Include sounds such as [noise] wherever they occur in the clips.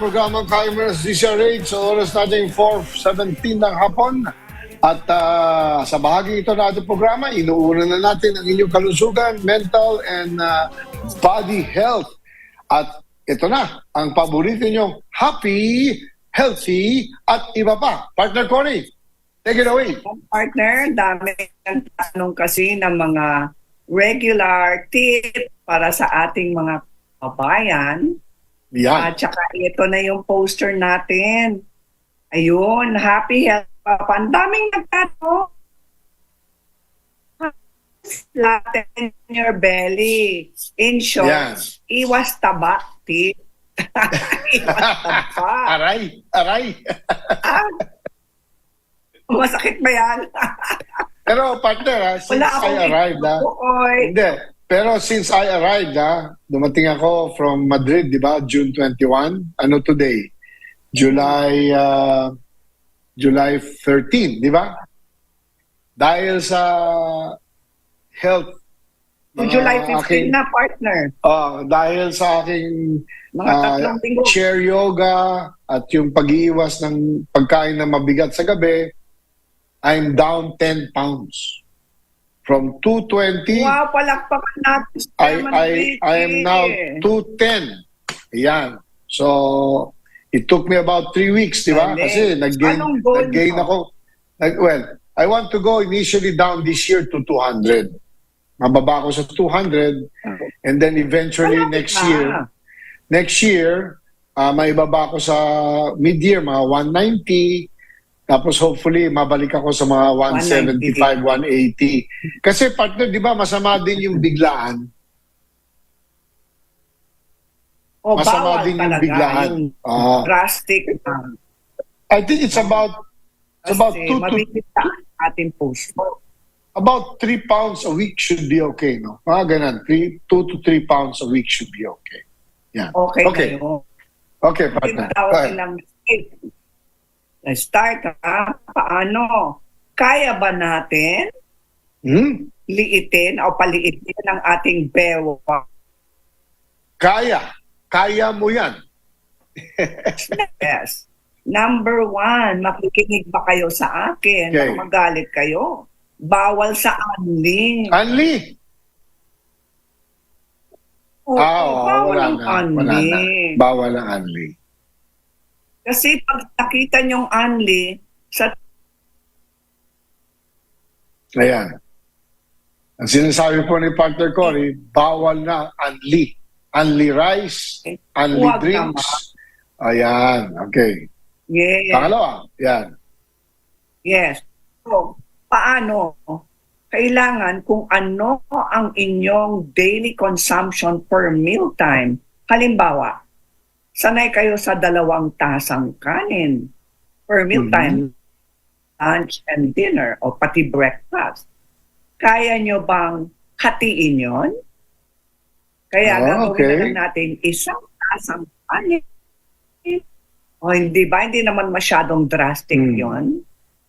programang Kaimers DCRH sa oras natin 4.17 ng hapon. At ah, sa bahagi ito ng ating programa, inuuna na natin ang inyong kalusugan, mental and ah, body health. At ito na, ang paborito nyong happy, healthy, at iba pa. Partner Connie, take it away. partner, dami ng tanong kasi ng mga regular tip para sa ating mga kabayan. Yan. At saka ito na yung poster natin. Ayun, happy health papa. Ang daming nagtatanong. Flatten your belly. In short, Yan. iwas taba. Tip. [laughs] iwas taba. Aray, aray. Ah, Masakit ba yan? Pero partner, ha, since Wala I akong arrived, ha, Oy. Hindi. Pero since I arrived, ha, dumating ako from Madrid, di ba? June 21. Ano today? July uh, July 13, di ba? Dahil sa health So, July 15 aking- na, partner. Oh, dahil sa aking ah, linggo. chair yoga at yung pag-iiwas ng pagkain na mabigat sa gabi, I'm down 10 pounds. From 220 Wow, palakpakan natin. I I. I am now 210. Ayan. So it took me about three weeks, di ba? Kasi nag-gain, nag-gain ako. Nag, well, I want to go initially down this year to 200. Mababa ako sa 200 and then eventually Malapit next na. year, next year, uh, may baba ako sa mid-year, mga 190. Tapos hopefully, mabalik ako sa mga 175, 180. Kasi partner, di ba, masama din yung biglaan. O, Masama bawal din yung biglaan. yung Ah. drastic. um, I think it's about it's about two to, ating puso. about three pounds a week should be okay, no? Mga ganun. Three, two to three pounds a week should be okay. Yeah. Okay, Okay. Okay, partner. Tinatawag Right. Let's start ha. Paano? Kaya ba natin Hmm? liitin o paliitin ang ating bewa? Kaya. Kaya mo yan. [laughs] Yes. Number one, makikinig ba kayo sa akin? Okay. Magalit kayo. Bawal sa unling. Anli. Oo, Ah, oo, bawal wala ang na. Wala na. unling. Bawal ang Anli. Kasi pag nakita niyong unli, sa Ayan. Ang sinasabi po ni partner Cory, bawal na Anli. Anli rice, Anli Huwag drinks. Ayan. Okay. yes, Pangalawa. Yan. yes. So, paano? Kailangan kung ano ang inyong daily consumption per meal time. Halimbawa, sanay kayo sa dalawang tasang kanin per meal Mhm. time, lunch and dinner, o pati breakfast. Kaya nyo bang hatiin yon? Kaya gagawin okay. na natin isang tasang kanin. O hindi ba? Hindi naman masyadong drastic Mm. yon.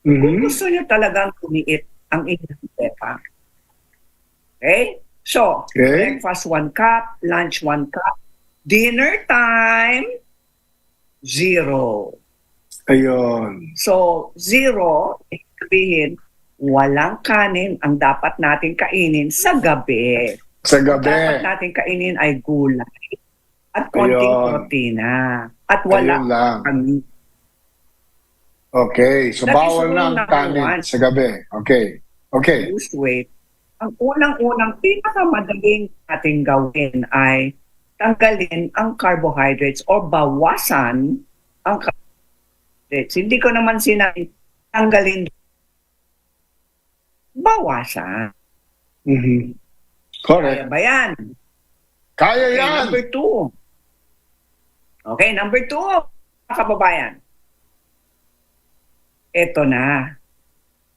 Kung Mhm. gusto nyo talagang kumiit ang inyong pepa. Okay? So, Okay. breakfast one cup, lunch one cup, dinner time, zero. Ayun. So, zero, sabihin, walang kanin ang dapat natin kainin sa gabi. Sa Dapat gabi. natin kainin ay gulay at konting Ayun. protina. At wala Ayun lang. kami. Okay. So, That bawal na ang kanin one. sa gabi. Okay. Okay. lose weight, ang unang-unang pinakamadaling natin gawin ay tanggalin ang carbohydrates o bawasan ang carbohydrates. Hindi ko naman sinabi tanggalin. Bawasan. Mhm. Kaya Correct. ba yan? Kaya Okay, yan. number two. Okay, number two, mga kababayan. Ito na.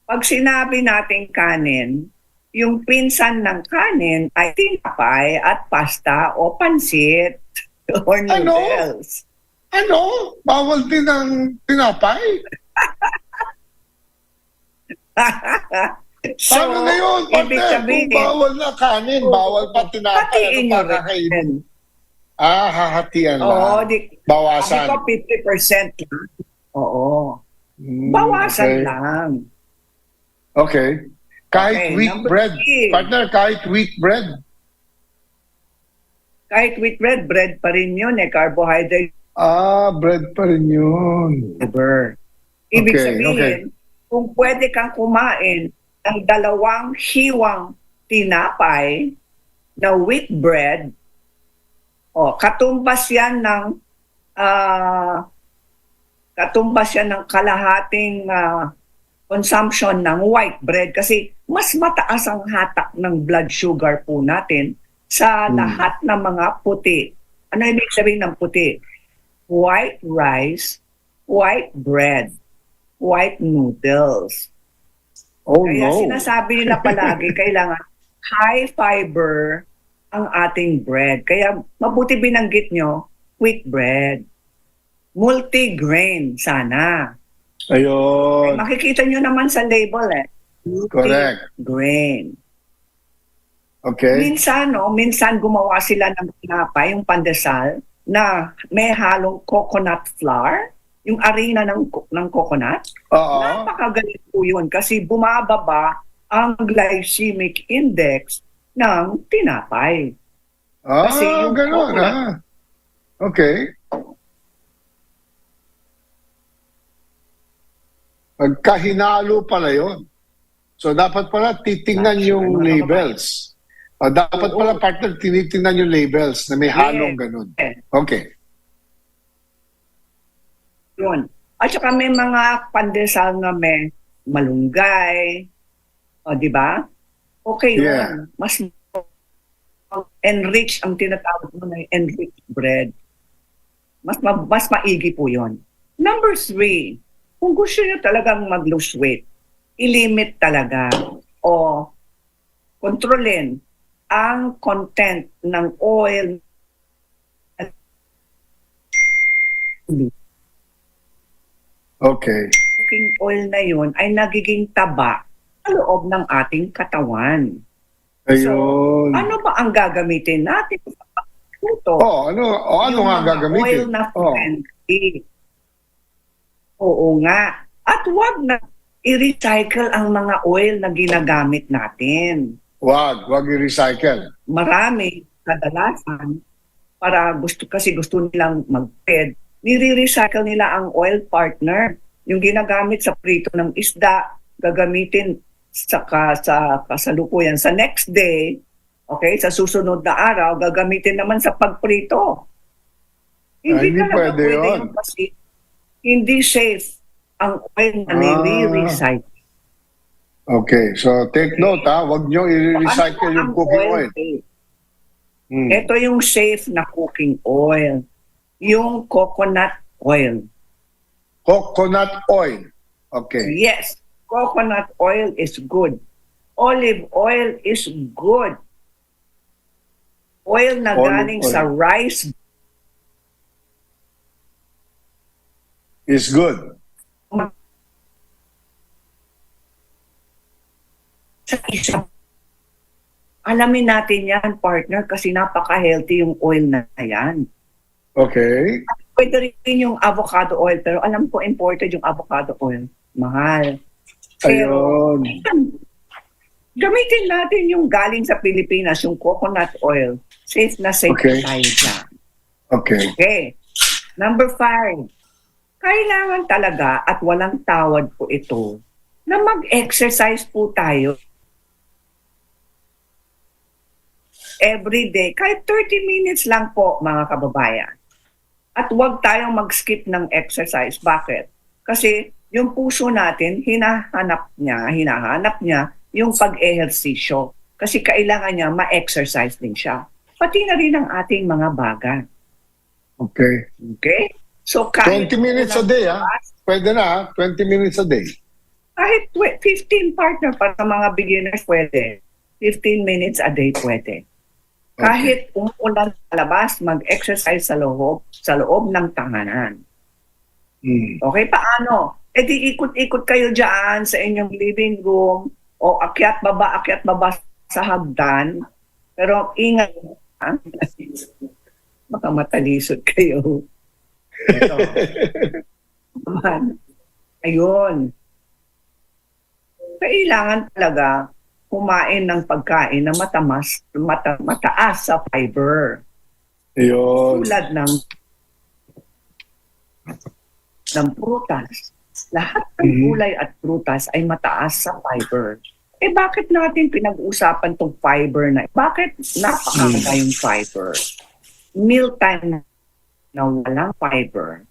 Pag sinabi natin kanin, yung pinsan ng kanin ay tinapay at pasta o pansit [laughs] or Ano? noodles. Ano? Bawal din ang tinapay? [laughs] so, Paano na yun, partner? sabihin, Kung bawal na kanin, bawal pa tinapay. hatiin Ano pa kakainin? Ah, hahatian Oo, lang. di, Bawasan. sabi ko 50% lang. Oo. Bawasan okay. lang. Okay. Kahit Okay, wheat bread. three. Partner, kahit wheat bread. Kahit wheat bread, bread pa rin yun eh. Carbohydrate, Ah, bread pa rin yun. fiber. Ibig Okay, sabihin, okay. kung pwede kang kumain ng dalawang hiwang tinapay na wheat bread, o katumbas yan ng ah, katumbas yan ng kalahating ah, consumption ng white bread kasi mas mataas ang hatak ng blood sugar po natin sa Hmm. lahat ng mga puti. Ano ibig sabihin ng puti? White rice, white bread, white noodles. Oh, Kaya no. sinasabi nila palagi, [laughs] kailangan high fiber ang ating bread. Kaya mabuti binanggit nyo, wheat bread. Multigrain sana. Ayun. Makikita nyo naman sa label eh. Correct. Grain. Okay. Minsan, no, minsan gumawa sila ng tinapay, yung pandesal, na may halong coconut flour, yung arena ng, ng coconut. Oo. Napakagaling po yun kasi bumababa ang glycemic index ng tinapay. Ah, Kasi yung ganun, coconut- ah. Okay. Pagkahinalo pala yon. So, dapat pala titingnan Actually, yung mga labels. Ah, dapat Oo. pala partner tinitingnan yung labels na may Yes. halong ganun. Eh, Okay. Yun. At saka may mga pandesal na may malunggay. O, di ba? Okay yun. Yeah. Mas enrich ang tinatawag mo na enriched bread. Mas, ma- mas maigi po yun. Number three, kung gusto nyo talagang mag-lose weight, ilimit talaga o kontrolin ang content ng oil Okay. cooking oil na yun ay nagiging taba sa loob ng ating katawan. Ayun. Ano ba ang gagamitin natin pagluto? oh, ano, oh, ano nga gagamitin? Oil na Oh. friendly. Oo nga. At wag na i-recycle ang mga oil na ginagamit natin. Wag, wag i-recycle. Marami, kadalasan, para gusto kasi gusto nilang mag-bread, nire-recycle nila ang oil partner. Yung ginagamit sa prito ng isda, gagamitin sa, ka, sa kasalukuyan. Sa next day, okay, sa susunod na araw, gagamitin naman sa pagprito. Ay, hindi talaga pwede yun. yun kasi hindi safe ang oil na Ah. nire-recycle. Okay, so take note ha, wag nyo i-recycle Ano yung cooking oil. safe? Hmm. Ito yung safe na cooking oil. Yung coconut oil. Coconut oil. Okay. Yes, coconut oil is good. Olive oil is good. Oil na Olive galing oil. sa rice Is good. Sa isa. Alamin natin yan, partner, kasi napaka-healthy yung oil na yan. Okay. Pwede rin yung avocado oil, pero alam ko imported yung avocado oil. Mahal. Pero, Ayun. Gamitin natin yung galing sa Pilipinas, yung coconut oil. Safe na safe Okay. tayo dyan. Okay. Okay. Number five. Kailangan talaga at walang tawad po ito na mag-exercise po tayo every day. Kahit 30 minutes lang po, mga kababayan. At huwag tayong mag-skip ng exercise. Bakit? Kasi yung puso natin, hinahanap niya, hinahanap niya yung pag-ehersisyo. Kasi kailangan niya ma-exercise din siya. Pati na rin ang ating mga baga. Okay. Okay? So, kahit 20 minutes a day ha. Pwede na ha. 20 minutes a day. Kahit tw- 15 partner para sa mga beginners pwede. 15 minutes a day pwede. Kahit umuulan sa labas, mag-exercise sa loob, sa loob ng tanganan. Hmm. Okay, paano? E di ikot-ikot kayo dyan sa inyong living room o akyat baba, akyat baba sa hagdan. Pero ingat, ha? [laughs] Baka matalisod kayo. Ito. [laughs] Ayun. Kailangan talaga kumain ng pagkain na matamas, mata, mataas sa fiber. Yun. Tulad ng ng prutas. Lahat ng Mhm. gulay at prutas ay mataas sa fiber. Eh bakit natin pinag-uusapan tong fiber na? Bakit napakaganda yung fiber? Mealtime na walang fiber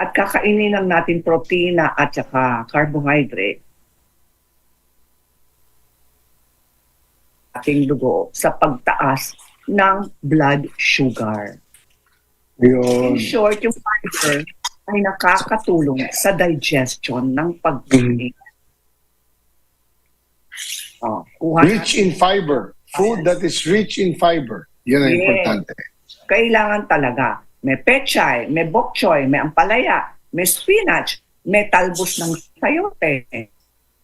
at kakainin lang natin protina at saka carbohydrate ating dugo sa pagtaas ng blood sugar. Yun. In short, yung fiber ay nakakatulong sa digestion ng pagkain. Oh, kuha Rich in fiber. Food that is rich in fiber. Yun ang Yes. importante. kailangan talaga. May pechay, may bok choy, may ampalaya, may spinach, may talbos ng sayote,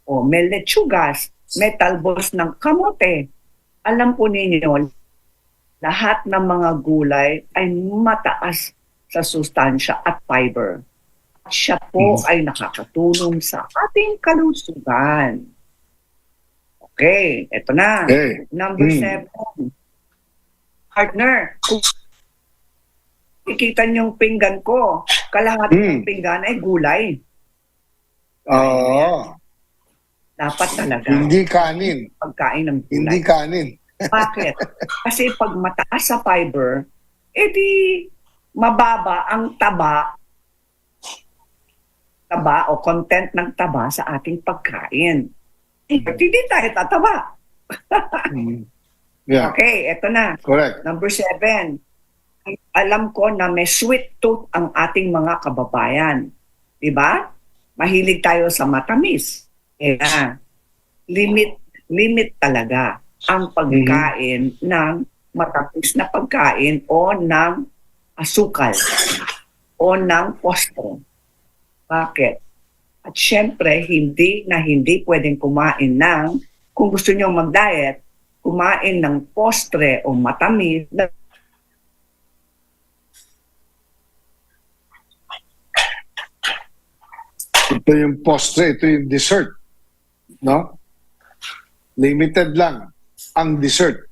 o may lechugas, may talbos ng kamote. Alam po ninyo, lahat ng mga gulay ay mataas sa sustansya at fiber. At siya po ay nakakatulong sa ating kalusugan. Okay, eto na. Okay. Number Mm. seven. Partner, kung ikita niyo yung pinggan ko, kalahati Mm. ng pinggan ay gulay. Oo. Dapat talaga Hindi kanin. pagkain ng Hindi gulay. kanin. [laughs] Bakit? Kasi pag mataas sa fiber, edi mababa ang taba taba o content ng taba sa ating pagkain. At hindi tayo tataba. Mm. Yeah, Okay, eto na. correct. Number seven, alam ko na may sweet tooth ang ating mga kababayan. Di ba? Mahilig tayo sa matamis. Kaya, limit, limit talaga ang pagkain ng matamis na pagkain o ng asukal o ng postre. Bakit? At syempre, hindi na hindi pwedeng kumain ng, kung gusto nyo mag-diet, kumain ng postre o matamis na Ito yung postre, ito yung dessert. No? Limited lang ang dessert.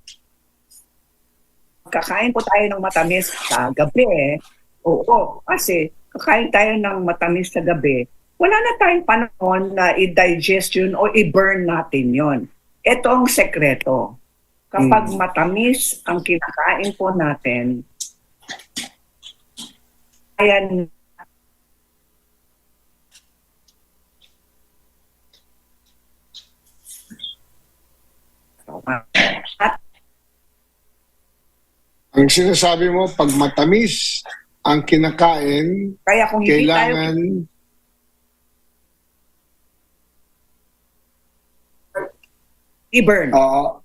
kakain po tayo ng matamis sa gabi. eh. Oo, kasi kakain tayo ng matamis sa gabi, wala na tayong panahon na i-digest yun o i-burn natin yon. Ito ang sekreto. Kapag Mm. matamis ang kinakain po natin, ayan Ang sinasabi mo, pag matamis ang kinakain, kaya kung hindi tayo kailangan i-burn, oo,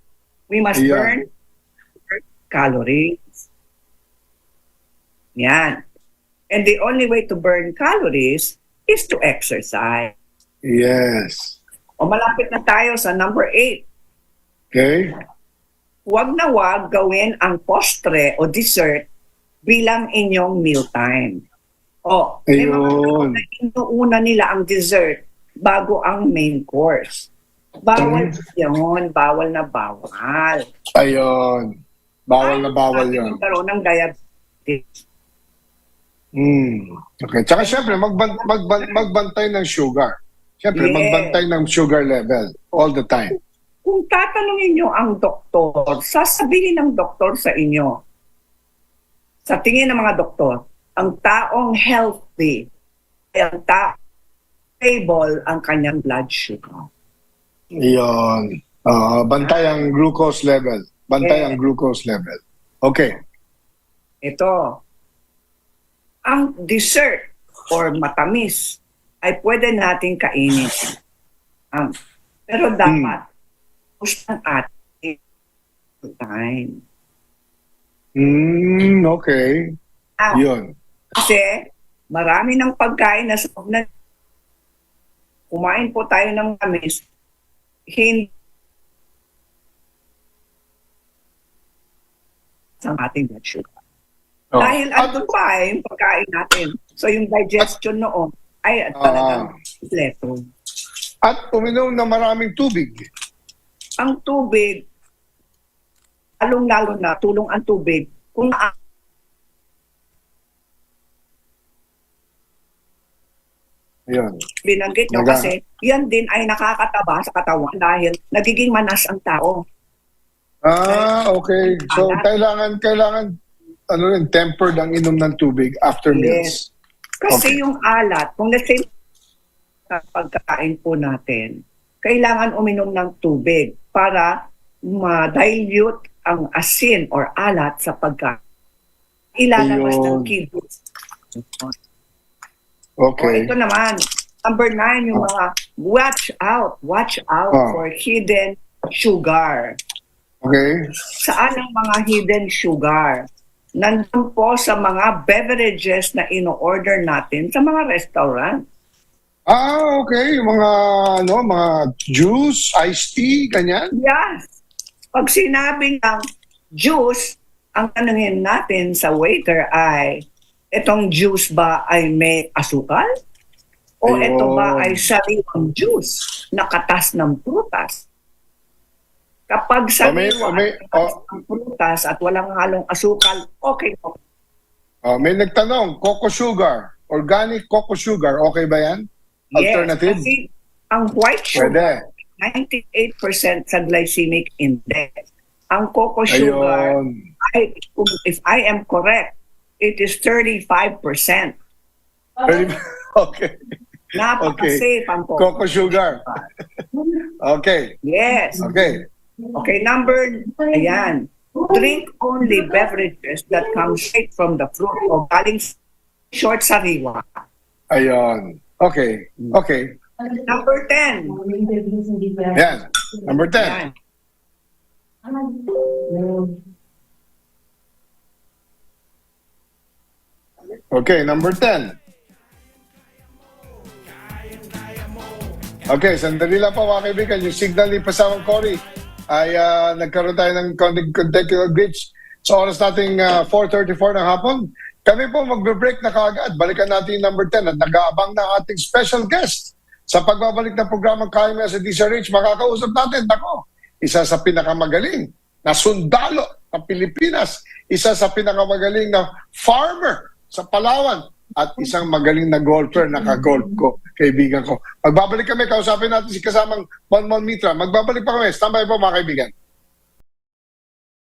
we must Yeah. burn calories. Yan. And the only way to burn calories is to exercise. yes. O malapit na tayo sa number eight. Okay? Huwag na huwag gawin ang postre o dessert bilang inyong mealtime. O, may mga Ayun. na inuuna nila ang dessert bago ang main course. Bawal yun. Bawal na bawal. Ayun. Bawal na bawal yun. Magkaroon ng diabetes. Mm. Okay. Tsaka syempre, magban, magban, magbantay ng sugar. Syempre, Yes. magbantay ng sugar level all the time. Kung tatanungin nyo ang doktor, sasabihin ng doktor sa inyo, sa tingin ng mga doktor, ang taong healthy, ang taong stable ang kanyang blood sugar. Yun. Ah, bantay ang glucose level. Bantay Yeah. ang glucose level. Okay. Ito, ang dessert or matamis ay pwede nating kainin. Um, pero dapat, push ng ating time. Mm, okay. Ah, Yun. Kasi marami ng pagkain na sa na kumain po tayo ng mamis, hindi sa ating blood sugar. Oh. Dahil At- pa eh, yung pagkain natin. So yung digestion noon ay talagang kompleto. At uminom ng maraming tubig. Ang tubig, lalong-lalo na tulong ang tubig kung Ayun. binanggit nyo Naga- kasi yan din ay nakakataba sa katawan dahil nagiging manas ang tao. Ah, okay. So, Alat. kailangan, kailangan, ano rin, tempered ang inom ng tubig after meals. Kasi Okay. yung alat, kung let's say sa pagkain po natin, kailangan uminom ng tubig para ma-dilute ang asin or alat sa pagkain. Ilalabas Ayun. ng kidneys. Okay. O ito naman, number nine, yung mga watch out, watch out Oh. for hidden sugar. Okay. Saan ang mga hidden sugar? Nandun po sa mga beverages na ino-order natin sa mga restaurant. Ah, okay. Yung mga, ano, mga juice, iced tea, ganyan. Yes. Pag sinabi ng juice, ang tanungin natin sa waiter ay, itong juice ba ay may asukal? O Ayun. ito ba ay sariwang juice na katas ng prutas? Kapag may- sariwa may- at katas ng prutas at walang halong asukal, okay po. Ah, may nagtanong, cocoa sugar, organic cocoa sugar, okay ba yan? Yes, Alternative? kasi ang white sugar, Pwede. 98% sa glycemic index. Ang cocoa sugar, Ayun. I, if I am correct, it is 35%. Pwede- [laughs] Okay. Napaka-safe ang cocoa. Cocoa sugar. Okay. Yes. Okay. Okay, number, ayan. Drink only beverages that come straight from the fruit o galing short sariwa. Ayun. Okay. Okay. Number 10. Yan. Number 10. Ayan. Okay, number 10. Okay, sandali lang po mga kaibigan. Yung signal ni Pasamang Cory ay ah, nagkaroon tayo ng konting technical glitch sa oras nating ah, 4.34 ng hapon. Kami po magbe-break na kaagad. Balikan natin number 10 at nag-aabang na ating special guest sa pagbabalik ng programang Kaya sa DCRH. Makakausap natin, ako, isa sa pinakamagaling na sundalo ng Pilipinas, isa sa pinakamagaling na farmer sa Palawan, at isang magaling na golfer na ka-golf ko, kaibigan ko. Magbabalik kami, kausapin natin si kasamang Monmon Mitra. Magbabalik pa kami. Standby po mga kaibigan.